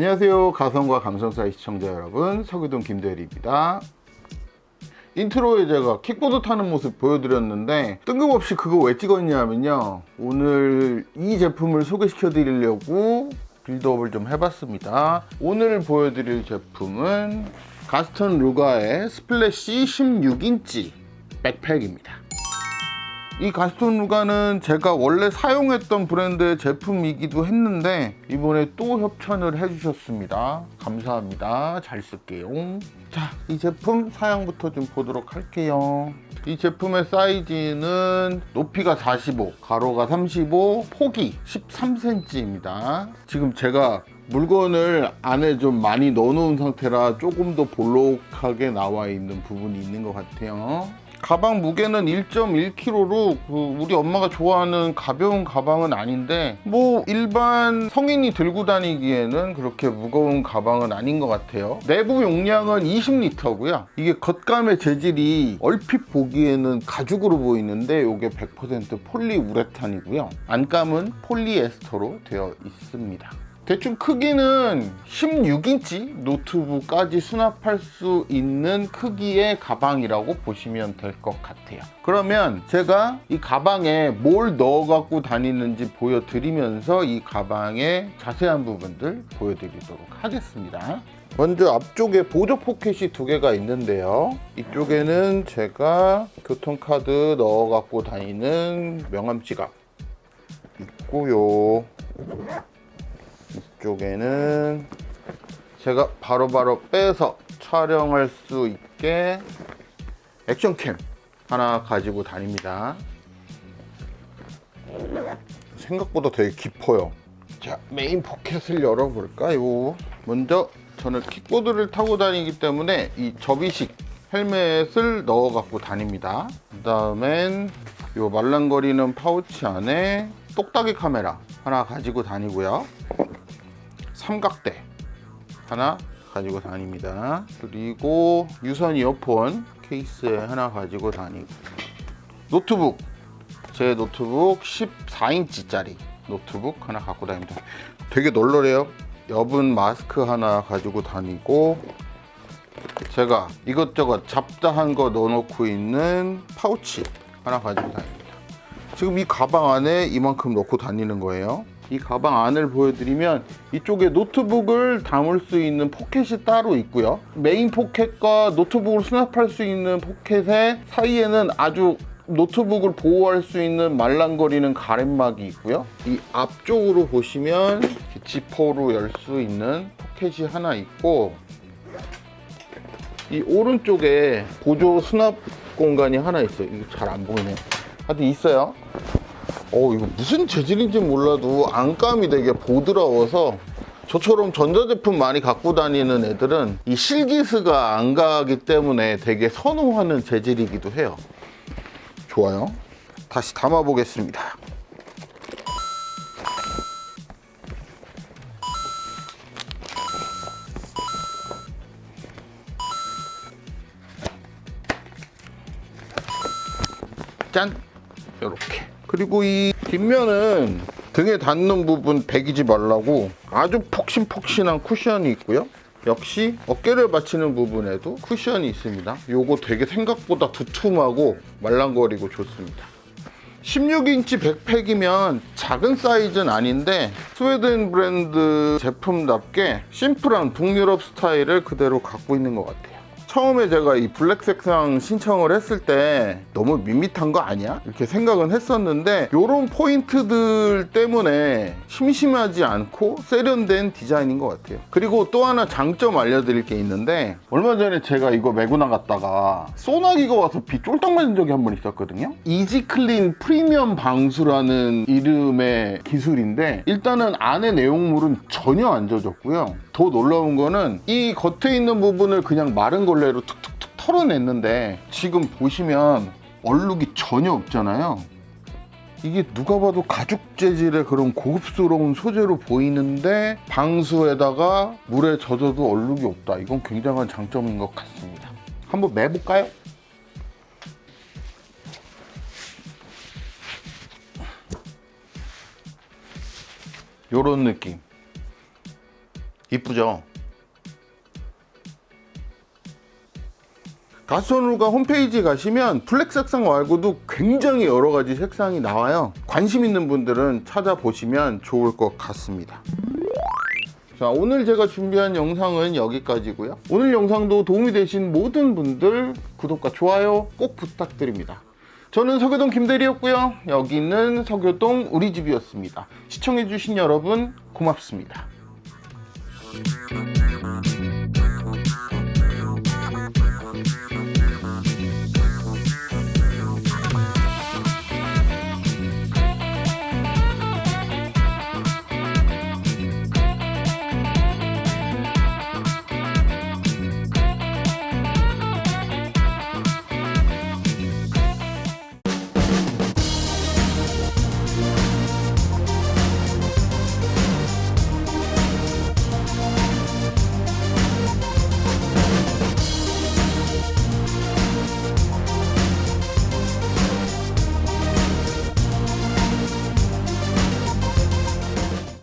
안녕하세요. 가성과 감성사의 시청자 여러분, 서구동 김대리입니다. 인트로에 제가 킥보드 타는 모습 보여드렸는데 뜬금없이 그거 왜 찍었냐면요. 오늘 이 제품을 소개시켜 드리려고 빌드업을 좀 해봤습니다. 오늘 보여드릴 제품은 가스턴 루가의 스플래시 16인치 백팩입니다. 이 가스톤 루가는 제가 원래 사용했던 브랜드의 제품이기도 했는데 이번에 또 협찬을 해주셨습니다. 감사합니다. 잘 쓸게요. 자, 이 제품 사양부터 좀 보도록 할게요. 이 제품의 사이즈는 높이가 45, 가로가 35, 폭이 13cm입니다. 지금 제가 물건을 안에 좀 많이 넣어놓은 상태라 조금 더 볼록하게 나와 있는 부분이 있는 것 같아요. 가방 무게는 1.1kg로 우리 엄마가 좋아하는 가벼운 가방은 아닌데 뭐 일반 성인이 들고 다니기에는 그렇게 무거운 가방은 아닌 것 같아요. 내부 용량은 20리터고요. 이게 겉감의 재질이 얼핏 보기에는 가죽으로 보이는데 이게 100% 폴리우레탄이고요. 안감은 폴리에스터로 되어 있습니다. 대충 크기는 16인치 노트북까지 수납할 수 있는 크기의 가방이라고 보시면 될 것 같아요. 그러면 제가 이 가방에 뭘 넣어 갖고 다니는지 보여드리면서 이 가방의 자세한 부분들 보여드리도록 하겠습니다. 먼저 앞쪽에 보조 포켓이 두 개가 있는데요. 이쪽에는 제가 교통카드 넣어 갖고 다니는 명함 지갑 있고요. 이쪽에는 제가 바로 바로 빼서 촬영할 수 있게 액션캠 하나 가지고 다닙니다. 생각보다 되게 깊어요. 자, 메인 포켓을 열어볼까요? 먼저 저는 킥보드를 타고 다니기 때문에 이 접이식 헬멧을 넣어 갖고 다닙니다. 그 다음엔 이 말랑거리는 파우치 안에 똑딱이 카메라 하나 가지고 다니고요. 삼각대 하나 가지고 다닙니다. 그리고 유선 이어폰 케이스에 하나 가지고 다니고 노트북 제 노트북 14인치짜리 노트북 하나 갖고 다닙니다. 되게 널널해요. 여분 마스크 하나 가지고 다니고 제가 이것저것 잡다한 거 넣어놓고 있는 파우치 하나 가지고 다닙니다. 지금 이 가방 안에 이만큼 넣고 다니는 거예요. 이 가방 안을 보여드리면 이쪽에 노트북을 담을 수 있는 포켓이 따로 있고요. 메인 포켓과 노트북을 수납할 수 있는 포켓의 사이에는 아주 노트북을 보호할 수 있는 말랑거리는 가랜막이 있고요. 이 앞쪽으로 보시면 지퍼로 열 수 있는 포켓이 하나 있고 이 오른쪽에 보조 수납 공간이 하나 있어요. 이거 잘 안 보이네요. 하여튼 있어요. 어 이거 무슨 재질인지 몰라도 안감이 되게 보드라워서 저처럼 전자제품 많이 갖고 다니는 애들은 이 실기스가 안 가기 때문에 되게 선호하는 재질이기도 해요. 좋아요. 다시 담아 보겠습니다. 짠! 이렇게. 그리고 이 뒷면은 등에 닿는 부분 베기지 말라고 아주 폭신폭신한 쿠션이 있고요. 역시 어깨를 받치는 부분에도 쿠션이 있습니다. 요거 되게 생각보다 두툼하고 말랑거리고 좋습니다. 16인치 백팩이면 작은 사이즈는 아닌데 스웨덴 브랜드 제품답게 심플한 북유럽 스타일을 그대로 갖고 있는 것 같아요. 처음에 제가 이 블랙 색상 신청을 했을 때 너무 밋밋한 거 아니야? 이렇게 생각은 했었는데 이런 포인트들 때문에 심심하지 않고 세련된 디자인인 것 같아요. 그리고 또 하나 장점 알려드릴 게 있는데 얼마 전에 제가 이거 메고 나갔다가 소나기가 와서 비 쫄딱 맞은 적이 한 번 있었거든요. 이지클린 프리미엄 방수라는 이름의 기술인데 일단은 안에 내용물은 전혀 안 젖었고요. 더 놀라운 거는 이 겉에 있는 부분을 그냥 마른 걸 레로 툭툭툭 털어냈는데 지금 보시면 얼룩이 전혀 없잖아요. 이게 누가 봐도 가죽 재질의 그런 고급스러운 소재로 보이는데 방수에다가 물에 젖어도 얼룩이 없다. 이건 굉장한 장점인 것 같습니다. 한번 매볼까요? 요런 느낌. 이쁘죠? 가스원울가 홈페이지 가시면 블랙 색상 말고도 굉장히 여러 가지 색상이 나와요. 관심 있는 분들은 찾아보시면 좋을 것 같습니다. 자, 오늘 제가 준비한 영상은 여기까지고요. 오늘 영상도 도움이 되신 모든 분들 구독과 좋아요 꼭 부탁드립니다. 저는 서교동 김대리였고요. 여기는 서교동 우리 집이었습니다. 시청해주신 여러분 고맙습니다.